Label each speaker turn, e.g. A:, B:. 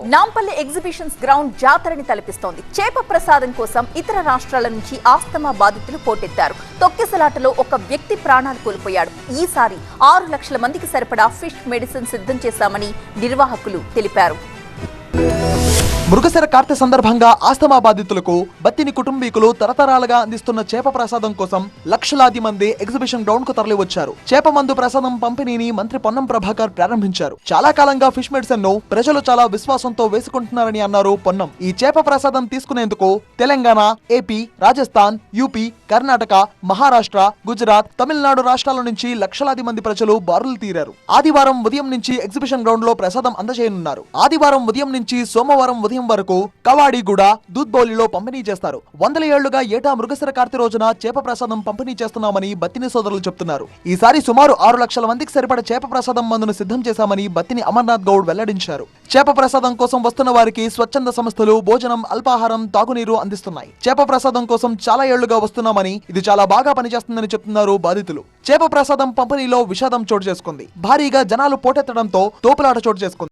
A: Nampally exhibitions ground జాతరని తలపిస్తోంది. చేప ప్రసాదం కోసం ఇతర రాష్ట్రాల నుంచి ఆస్తమా బాధితులు పోటెత్తారు. తొక్కిసలాటలో ఒక వ్యక్తి ప్రాణాలు కోల్పోయాడు. ఈసారి ఆరు లక్షల మందికి సరిపడా ఫిష్ మెడిసిన్ సిద్ధం చేశామని నిర్వాహకులు తెలిపారు.
B: మృగశర కార్తె సందర్భంగా ఆస్తమా బాధితులకు బత్తిని కుటుంబీకులు తరతరాలుగా అందిస్తున్న చేప ప్రసాదం కోసం లక్షలాది మంది ఎగ్జిబిషన్ గ్రౌండ్కు తరలివచ్చారు. చేప మందు ప్రసాదం పంపిణీని మంత్రి పొన్నం ప్రభాకర్ ప్రారంభించారు. చాలా కాలంగా ఫిష్ మెడిసిన్ను ప్రజలు చాలా విశ్వాసంతో వేసుకుంటున్నారని అన్నారు పొన్నం. ఈ చేప ప్రసాదం తీసుకునేందుకు తెలంగాణ ఏపీ రాజస్థాన్ యూపీ కర్ణాటక మహారాష్ట్ర గుజరాత్ తమిళనాడు రాష్ట్రాల నుంచి లక్షలాది మంది ప్రజలు బారులు తీరారు. ఆదివారం ఉదయం నుంచి ఎగ్జిబిషన్ గ్రౌండ్లో ప్రసాదం అందజేయనున్నారు. ఆదివారం ఉదయం నుంచి సోమవారం ఉదయం వరకు కవాడిగూడ దూద్బౌలిలో పంపిణీ చేస్తారు. వందల ఏళ్ళుగా ఏటా మృగశిర కార్తి రోజున చేప ప్రసాదం పంపిణీ చేస్తున్నామని బత్తిని సోదరులు చెప్తున్నారు. ఈసారి సుమారు ఆరు లక్షల మందికి సరిపడ చేప ప్రసాదం మందును సిద్ధం చేశామని బత్తిని అమర్నాథ్ గౌడ్ వెల్లడించారు. చేప ప్రసాదం కోసం వస్తున్న వారికి స్వచ్ఛంద సంస్థలు భోజనం అల్పాహారం తాగునీరు అందిస్తున్నాయి. చేప ప్రసాదం కోసం చాలా ఏళ్ళుగా వస్తున్నామని ఇది చాలా బాగా పనిచేస్తుందని చెప్తున్నారు బాధితులు. చేప ప్రసాదం పంపిణీలో విషాదం చోటు చేసుకుంది. భారీగా జనాలు పోటెత్తడంతో తోపులాట చోటు చేసుకుంది.